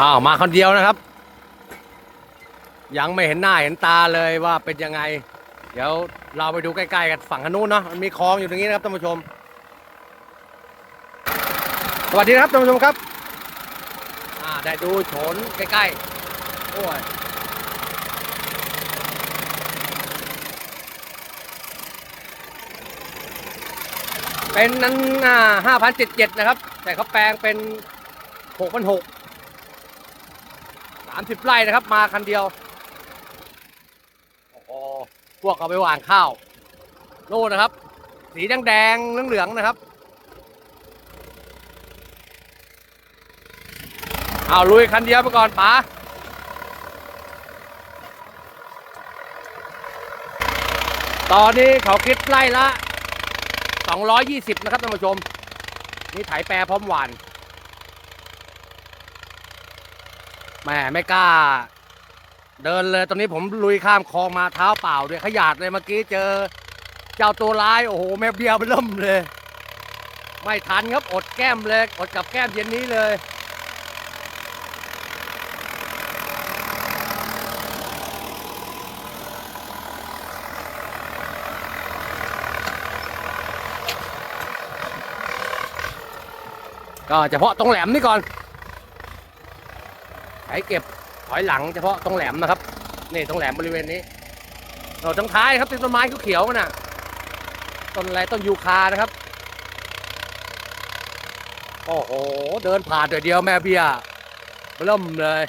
อ้าวมาคนเดียวนะครับ ยังไม่เห็นหน้าเห็นตาเลยว่าเป็นยังไง เดี๋ยวเราไปดูใกล้ๆกันฝั่งขนู้นเนาะมันมีคลองอยู่ตรงนี้นะครับท่านผู้ชมสวัสดีนะครับท่านผู้ชมครับอ่าได้ดูโฉนใกล้ๆโอ้ยเป็นนั้นห้าพันเจ็ดเจ็ดนะครับ แต่เขาแปลงเป็นหกพันหก สามสิบไร่นะครับ มาคันเดียวโอ้โหพวกเอาไปหว่านข้าวโน่นนะครับ สีแดงแดงๆเหลืองๆนะครับเอาลุยคันเดียวไปก่อนป๋าตอนนี้เขาคิดไล่ละ 220 นะครับท่านผู้ชม นี่ไถแปรพร้อมหวาน แหม่ไม่กล้า เดินเลยตอนนี้ผมลุยข้ามคลองมาเท้าเปล่าด้วยขยาดเลยเมื่อกี้เจอ เจ้าตัวร้ายโอ้โหแม่เบี้ยวไปเริ่มเลย ไม่ทันครับอดแก้มเลยอดกับแก้มเย็นนี้เลยก็เฉพาะตรงแหลมนี่ก่อน ใช้เก็บถอยหลังเฉพาะตรงแหลมนะครับนี่ตรงแหลมบริเวณนี้เราตรงท้ายครับเป็นต้นไม้เขียวๆน่ะต้นอะไรต้นยูคานะครับ โอ้โห เดินผ่านเดียวแม่เบี้ยเริ่มเลย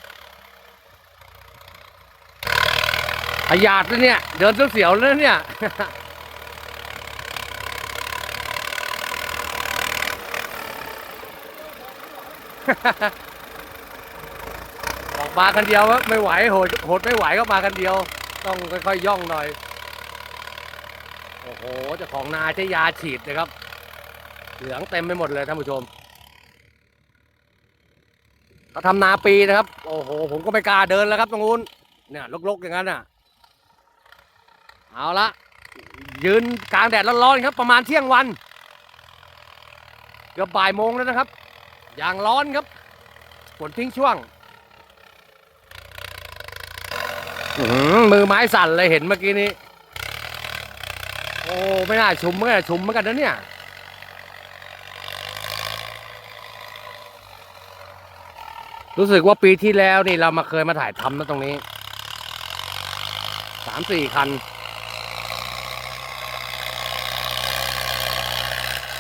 ขยาดเลยเนี่ย เดินเสียวๆเลยเนี่ย มากันเดียวไม่ไหวโหดโหดไม่ไหวก็มากันเดียว ต้องค่อยๆย่องหน่อย โอ้โหเจ้าของนาใช้ยาฉีดนะครับ เหลืองเต็มไปหมดเลยท่านผู้ชมเขาทำนาปีนะครับ โอ้โห ผมก็ไม่กล้าเดินแล้วครับตรงนู้นเนี่ยลกๆอย่างนั้นน่ะ เอาละยืนกลางแดดร้อนๆครับ ประมาณเที่ยงวันเกือบบ่ายโมงแล้วนะครับ อย่างร้อนครับฝนทิ้งช่วงอื้อหือ มือไม้สั่นเลยเห็นเมื่อกี้นี้ โอ้ ไม่น่าชุมไม่น่าชุมเหมือนกันนะเนี่ย รู้สึกว่าปีที่แล้วนี่เรามาเคยมาถ่ายทำนะตรงนี้ สามสี่คัน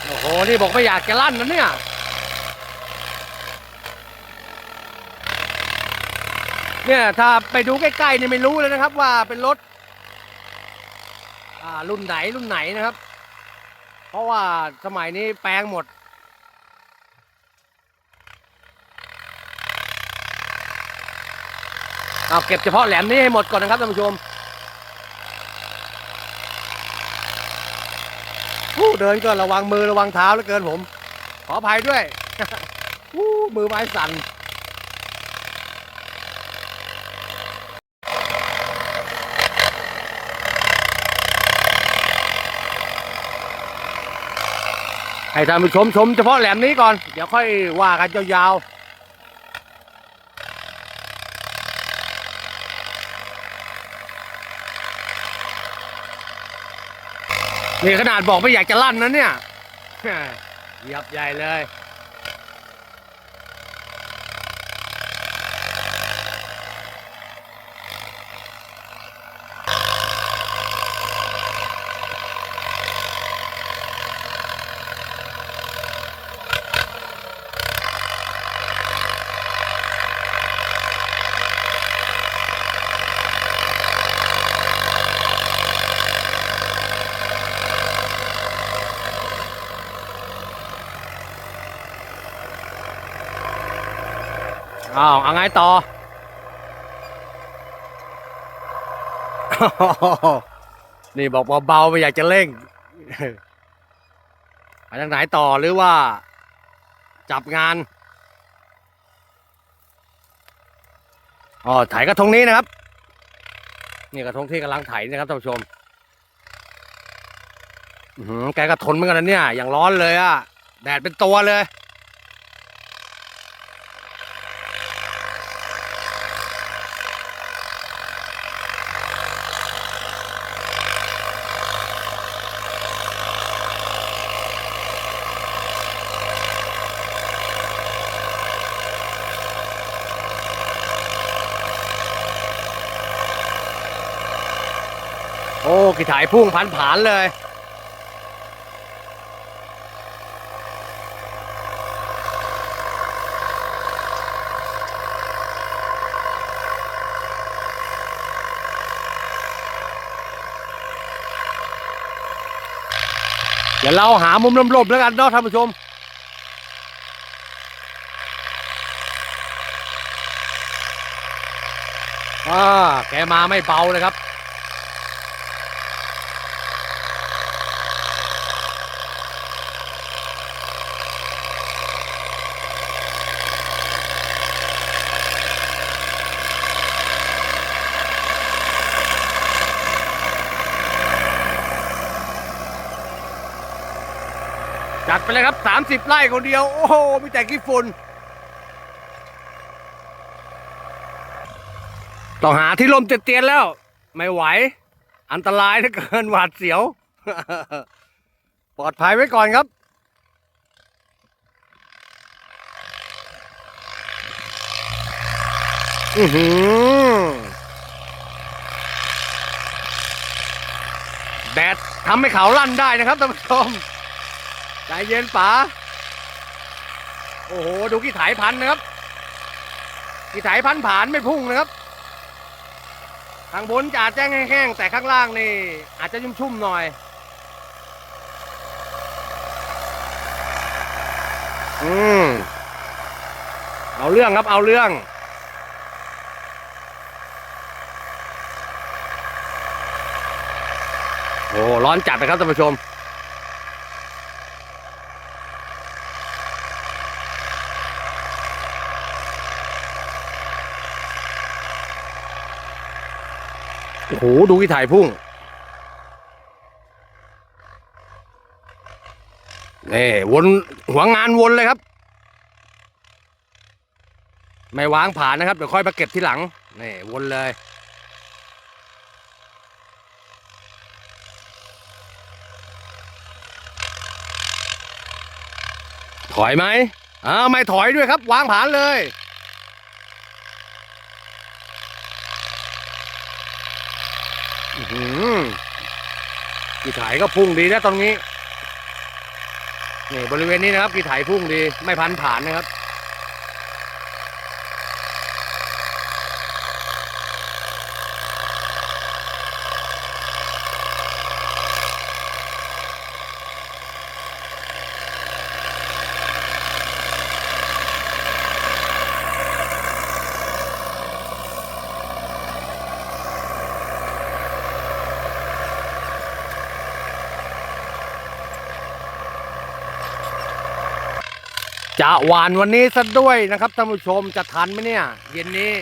โอ้โห นี่บอกไม่อยากจะลั่นนะเนี่ย เนี่ยถ้าไปดูใกล้ๆเนี่ยไม่รู้เลยนะครับ ว่าเป็นรถอ่ารุ่นไหนรุ่นไหนนะครับ เพราะว่าสมัยนี้แปลงหมดเอาเก็บเฉพาะแหลมนี้ให้หมดก่อนนะครับท่านผู้ชมผู้เดินก็ระวังมือระวังเท้าเหลือเกินผม ขออภัยด้วย มือไม้สั่น ให้ท่านผู้ชมชมเฉพาะแหลมนี้ก่อน เดี๋ยวค่อยว่ากันยาวๆนี่ขนาดบอกไม่อยากจะลั่นนะเนี่ยเหยียบใหญ่เลย อ้าวเอาไงต่อ นี่บอกเบาไม่อยากจะเร่งไปทางไหนต่อหรือว่า จับงานอ๋อไถกระทงนี้นะครับ นี่กระทงที่กำลังไถนะครับท่านผู้ชมแกก็ทนเหมือนกันนะเนี่ย อย่างร้อนเลยอะแดดเป็นตัวเลย อ้กี่ถ่ายพุ่งพันผานเลย เดี๋ยวเราหามุมลมๆแล้วกันเนาะท่านผู้ชมอ่าแกมาไม่เบาเลยครับ ไปเลยครับ 30 ไร่คนเดียว โอ้โห มีแต่ขี้ฝุ่นต้องหาที่ลมเตียนแล้ว ไม่ไหว อันตรายเหลือเกินหวาดเสียว ปลอดภัยไว้ก่อนครับอือหือแดดทำให้เขาลั่นได้นะครับท่านผู้ชม ใจเย็นป๋า โอ้โห ดูกี่ถ่ายพันนะครับ กี่ถ่ายพันผ่านไม่พุ่งนะครับ ข้างบนจะอาจจะแห้งๆ แต่ข้างล่างนี่ อาจจะชุ่มๆหน่อย อืม เอาเรื่องครับ เอาเรื่องโอ้ร้อนจัดนะครับท่านผู้ชม โอ้โห ดูกี่ถ่ายพุ่ง นี่วนหัวงานวนเลยครับ ไม่วางผ่านนะครับ เดี๋ยวค่อยมาเก็บที่หลัง นี่วนเลยถอยไหมอ่าไม่ถอยด้วยครับ วางผ่านเลย อื้อหือ กี่ถ่ายก็พุ่งดีนะตรงนี้ นี่บริเวณนี้นะครับ กี่ถ่ายพุ่งดี ไม่พันผ่านนะครับ วานวันนี้ซะด้วยนะครับท่านผู้ชมจะทันไหมเนี่ย เย็นนี้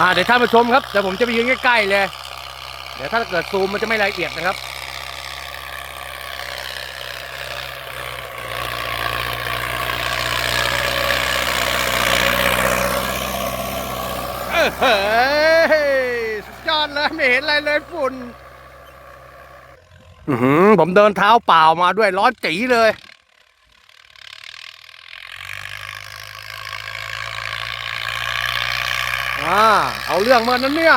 อ่าเดี๋ยวท่านผู้ชมครับเดี๋ยวผมจะไปยืนใกล้ๆเลย เดี๋ยวถ้าเกิดซูมมันจะไม่ละเอียดนะครับ เฮ้ยสุดยอดเลยไม่เห็นอะไรเลยฝุ่นผมเดินเท้าเปล่ามาด้วยร้อนจีเลย อ่าเอาเรื่องเมื่อนั้นเนี่ย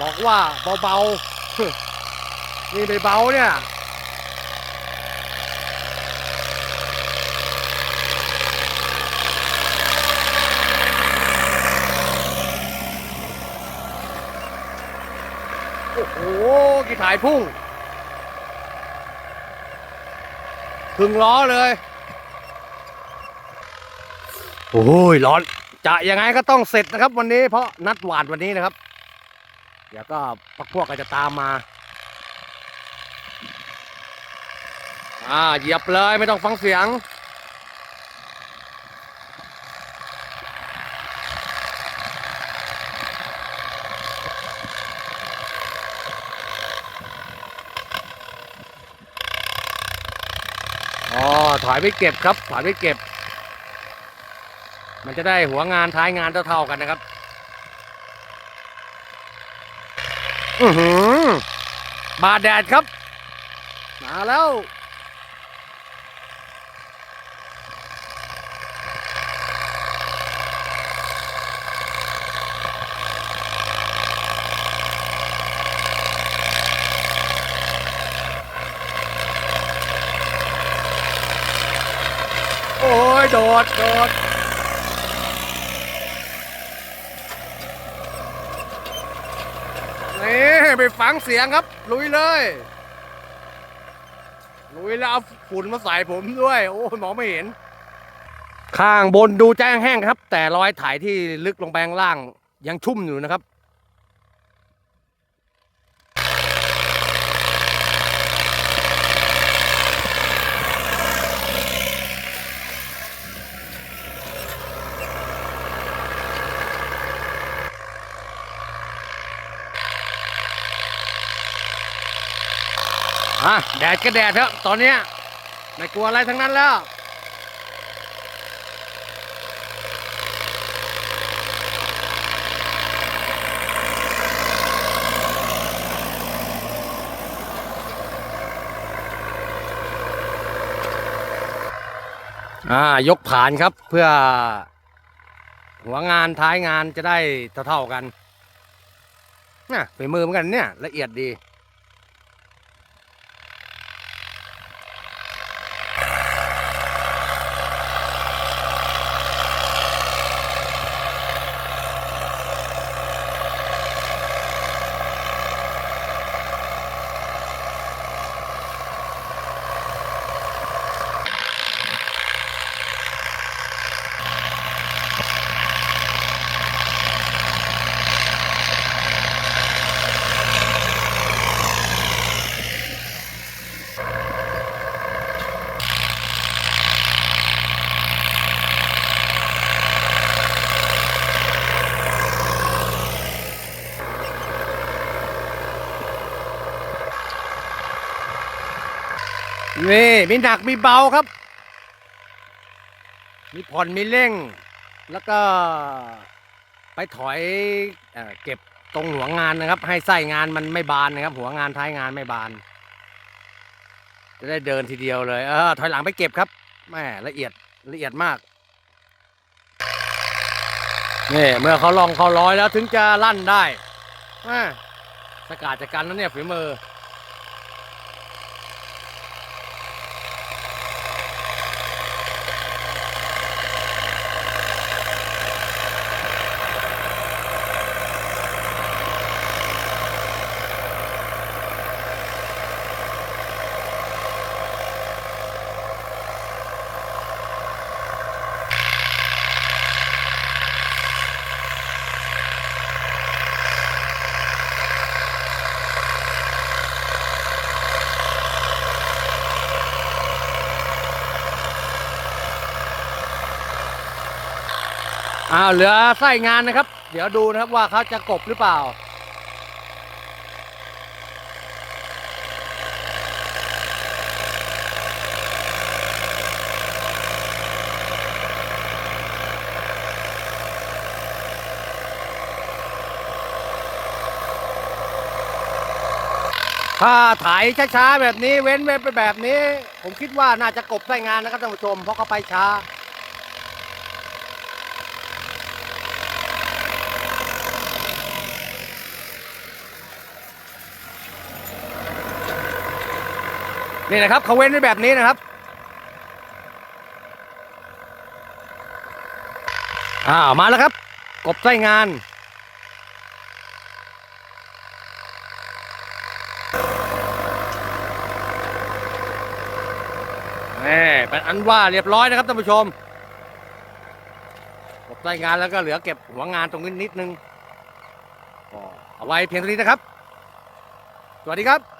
บอกว่าเบาๆนี่ไม่เบาเนี่ยโอ้โหกี่ถ่ายพุ่งถึงล้อเลย โอ้ย ร้อน จะยังไงก็ต้องเสร็จนะครับ วันนี้เพราะนัดหวานวันนี้นะครับ เดี๋ยวก็พักพวกก็จะตามมา อ่าเหยียบเลยไม่ต้องฟังเสียงอ๋อถอยไปเก็บครับถอยไปเก็บ มันจะได้หัวงานท้ายงานเท่าๆกันนะครับ อือหือบาดแดดครับ มาแล้วโอ้ยโดดโดด นี่ ไปฟังเสียงครับ ลุยเลย ลุยแล้วเอาฝุ่นมาใส่ผมด้วย โอ้มองไม่เห็น ข้างบนดูแจ้งแห้งครับ แต่รอยถ่ายที่ลึกลงไปข้างล่างยังชุ่มอยู่นะครับะแดดก็แดดเถอะตอนเนี้ยไม่กลัวอะไรทั้งนั้นแล้ว อ่ายกผ่านครับเพื่อ หัวงานท้ายงานจะได้เท่าๆกันน่ะฝีมือเหมือนกันเนี่ย ละเอียดดี นี่มีหนักมีเบาครับ มีผ่อนมีเร่ง แล้วก็ไปถอยเอเก็บตรงหัวงานนะครับ ให้ไส้งานมันไม่บานนะครับ หัวงานท้ายงานไม่บาน จะได้เดินทีเดียวเลยเออถอยหลังไปเก็บครับแม่ละเอียดละเอียดมากนี่เมื่อเขาลองเขาร้อยแล้วถึงจะลั่นได้แม่สกาดจากกันแล้วเนี่ยฝีมือ อ้าวเหลือไส้งานนะครับ เดี๋ยวดูนะครับว่าเขาจะกบหรือเปล่า ถ้าถ่ายช้าๆแบบนี้เว้นไว้นไปแบบนี้ ผมคิดว่าน่าจะกบไส้งานนะครับท่านผู้ชมเพราะเขาไปช้า นี่นะครับเขาเว้นไว้แบบนี้นะครับอ้าวมาแล้วครับ กบไส้งานแม่เป็นอันว่าเรียบร้อยนะครับท่านผู้ชม กบไส้งานแล้วก็เหลือเก็บหัวงานตรงนี้นิดนึงเอาไว้เพียงเท่านี้นะครับ สวัสดีครับ